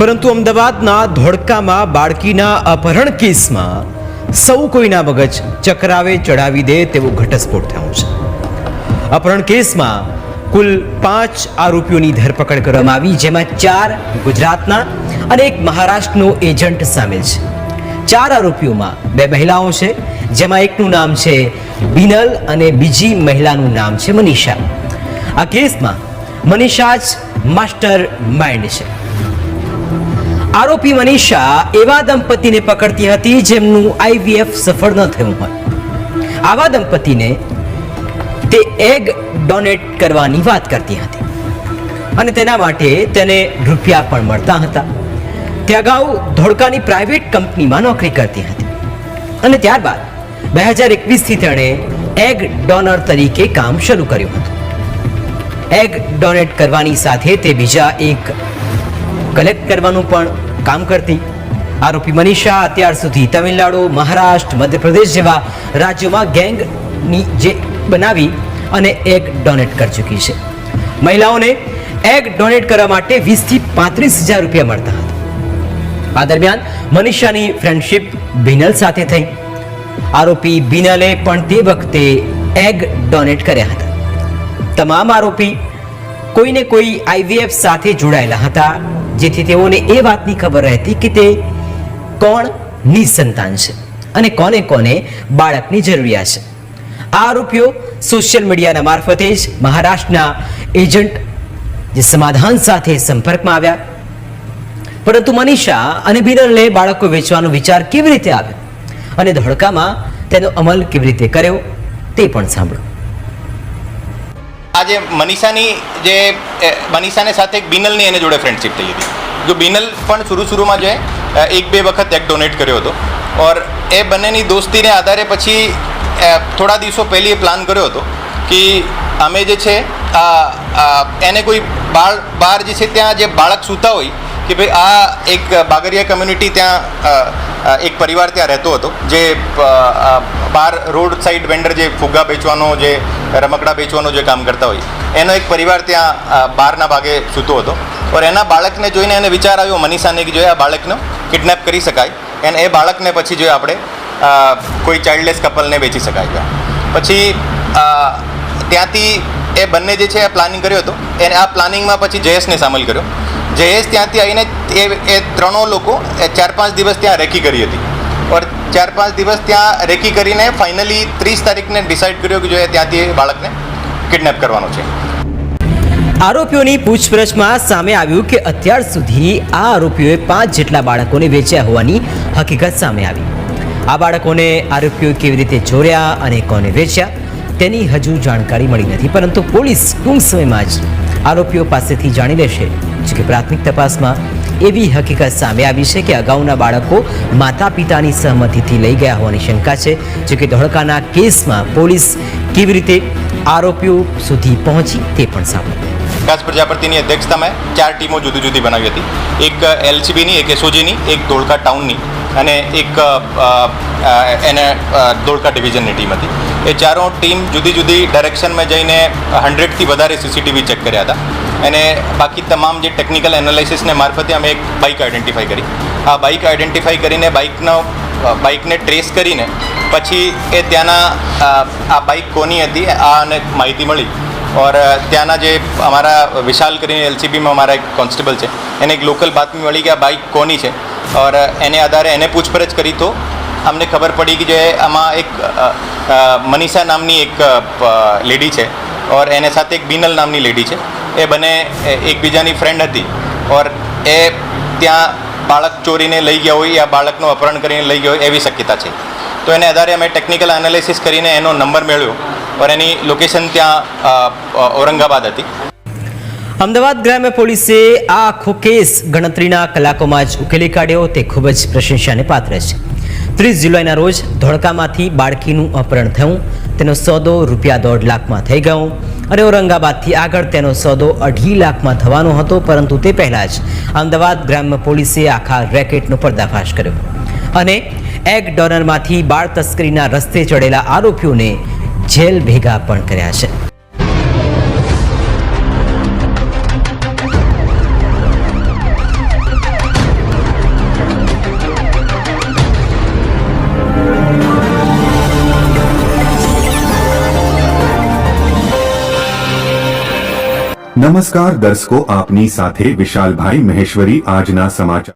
પરંતુ અમદાવાદના ધોળકામાં બાળકીના અપહરણ કેસમાં સૌ કોઈના મગજ ચક્રાવે, ચડાવી દે તેવો ઘટસ્ફોટ થયો છે. અપહરણ કેસમાં કુલ પાંચ આરોપીઓની ધરપકડ કરવામાં આવી, જેમાં ચાર ગુજરાતના અને એક મહારાષ્ટ્રનો એજન્ટ સામેલ છે. ચાર આરોપીઓમાં બે મહિલાઓ છે, જેમાં એકનું નામ છે બિનલ અને બીજી મહિલાનું નામ છે મનીષા. આ કેસમાં મનીષા જ માસ્ટર માઇન્ડ છે. આરોપી મનીષા એવા દંપતીને પકડતી હતી જેમનું આઈવીએફ સફળ ન થયું હોય. આવા દંપતીને તે એગ ડોનેટ કરવાની વાત કરતી હતી. અને તેના માટે તેને રૂપિયા પણ મળતા હતા. તે અગાઉ ધોળકાની પ્રાઇવેટ કંપનીમાં નોકરી કરતી હતી. અને ત્યારબાદ બે હજાર એકવીસથી તેણે એગ ડોનર તરીકે કામ શરૂ કર્યું હતું. એગ ડોનેટ કરવાની સાથે તે બીજા એક કલેક્ટ કરવાનું પણ કામ કરતી. આરોપી મનીષા અત્યાર સુધી તમિલનાડુ, મહારાષ્ટ્ર, મધ્યપ્રદેશ જેવા રાજ્યોમાં ગેંગની જે બનાવી અને એગ ડોનેટ કરી ચૂકી છે. મહિલાઓને એગ ડોનેટ કરવા માટે વીસથી પાંત્રીસ હજાર રૂપિયા મળતા હતા. આ દરમિયાન મનીષાની ફ્રેન્ડશિપ બિનલ સાથે થઈ. આરોપી બિનલે પણ તે વખતે એગ ડોનેટ કર્યા હતા. તમામ આરોપી કોઈને કોઈ આઈવીએફ સાથે જોડાયેલા હતા, જેથી તેઓને એ વાતની ખબર રહેતી કે તે કોણ નિસંતાન છે અને કોને કોને બાળકની જરૂરિયાત છે. આ આરોપીઓ સોશિયલ મીડિયાના મારફતે જ મહારાષ્ટ્રના એજન્ટ જે સમાધાન સાથે સંપર્કમાં આવ્યા. પરંતુ મનીષા અને બિરલને બાળકો વેચવાનો વિચાર કેવી રીતે આવ્યો અને ધડકામાં તેનો અમલ કેવી રીતે કર્યો તે પણ સાંભળો. આજે મનીષાની જે મનીષાને સાથે બિનલની એને જોડે ફ્રેન્ડશિપ થઈ હતી. જો બિનલ પણ શરૂ શરૂમાં જે એક બે વખત એક ડોનેટ કર્યો હતો. ઓર એ બંનેની દોસ્તીને આધારે પછી થોડા દિવસો પહેલી એ પ્લાન કર્યો હતો કે અમે જે છે એને કોઈ બાળ બહાર જે છે ત્યાં જે બાળક સૂતા હોય કે ભાઈ આ એક બાગરિયા કમ્યુનિટી ત્યાં એક પરિવાર ત્યાં રહેતો હતો, જે બહાર રોડ સાઈડ વેન્ડર જે ફુગ્ગા વેચવાનો, જે રમકડા વેચવાનો જે કામ કરતા હોય, એનો એક પરિવાર ત્યાં બહારના ભાગે સૂતો હતો. ઓર એના બાળકને જોઈને એને વિચાર આવ્યો, મનીષાને કે જોઈએ આ બાળકનો કિડનેપ કરી શકાય. અને એ બાળકને પછી જોઈએ આપણે કોઈ ચાઇલ્ડલેસ કપલને વેચી શકાય છે પછી ત્યાંથી એ બંને જે છે એ પ્લાનિંગ કર્યો હતો. એને આ પ્લાનિંગમાં પછી જયેશને સામેલ કર્યો. જયેશ ત્યાંથી આવીને એ એ ત્રણો લોકો ચાર પાંચ દિવસ ત્યાં રેકી કરી હતી. ઓર ચાર પાંચ દિવસ ત્યાં રેકી કરીને ફાઇનલી ત્રીસ તારીખને ડિસાઇડ કર્યો કે જો એ ત્યાંથી બાળકને કિડનેપ કરવાનો છે. આરોપીઓની પૂછપરછમાં સામે આવ્યું કે અત્યાર સુધી આ આરોપીઓએ પાંચ જેટલા બાળકોને વેચ્યા હોવાની હકીકત સામે આવી. આ બાળકોને આરોપીઓ કેવી રીતે જોડ્યા અને કોને વેચ્યા તેની હજુ જાણકારી મળી નથી, પરંતુ પોલીસ ટૂંક સમયમાં જ આરોપીઓ પાસેથી જાણી લેશે. જોકે પ્રાથમિક તપાસમાં એવી હકીકત સામે આવી છે કે અગાઉના બાળકો માતા પિતાની સહમતિથી લઈ ગયા હોવાની શંકા છે. જોકે ધોળકાના કેસમાં પોલીસ કેવી રીતે આરોપીઓ સુધી પહોંચી તે પણ સાંભળો વિકાસ પ્રજાપતિની અધ્યક્ષતામાં ચાર ટીમો જુદી જુદી બનાવી હતી. એક એલસીબીની, એક એસઓજીની, એક ધોળકા ટાઉનની અને એક એને ધોળકા ડિવિઝનની ટીમ હતી. એ ચારો ટીમ જુદી જુદી ડાયરેક્શનમાં જઈને હંડ્રેડથી વધારે સીસીટીવી ચેક કર્યા હતા. અને બાકી તમામ જે ટેકનિકલ એનાલિસિસને મારફતે અમે એક બાઇક આઈડેન્ટિફાઈ કરી. આ બાઇક આઈડેન્ટિફાઈ કરીને બાઇકનો બાઇકને ટ્રેસ કરીને પછી એ ત્યાંના આ બાઇક કોની હતી, આ અને માહિતી મળી. ઓર ત્યાંના જે અમારા વિશાલ કરીને એલસીબીમાં અમારા એક કોન્સ્ટેબલ છે એને એક લોકલ બાતમી મળી કે આ બાઇક કોની છે ઓર એને આધારે એને પૂછપરછ કરી તો અમને ખબર પડી કે જે આમાં એક મનીષા નામની એક લેડી છે ઓર એને સાથે એક બિનલ નામની લેડી છે એ બંને એકબીજાની ફ્રેન્ડ હતી ઓર એ ત્યાં બાળક ચોરીને લઈ ગયા હોય યા બાળકનું અપહરણ કરીને લઈ ગયો હોય એવી શક્યતા છે। તો એને આધારે અમે ટેકનિકલ એનાલિસિસ કરીને એનો નંબર મેળવ્યો ઓર એની લોકેશન ત્યાં ઔરંગાબાદ હતી. અમદાવાદ ગ્રામ્ય પોલીસે આ આખો કેસ ગણતરીના કલાકોમાં જ ઉકેલી કાઢ્યો. તે ખૂબ જ પ્રશંસાને પાત્ર છે. ત્રીસ જુલાઈના રોજ ધોળકામાંથી બાળકીનું અપહરણ થયું. તેનો સોદો રૂપિયા દોઢ લાખમાં થઈ ગયો અને ઔરંગાબાદથી આગળ તેનો સોદો અઢી લાખમાં થવાનો હતો, પરંતુ તે પહેલાં જ અમદાવાદ ગ્રામ્ય પોલીસે આખા રેકેટનો પર્દાફાશ કર્યો. અને એગ ડોનરમાંથી બાળ તસ્કરીના રસ્તે ચડેલા આરોપીઓને जेल भेगा कर नमस्कार दर्शकों आपनी साथे विशाल भाई महेश्वरी आजना समाचार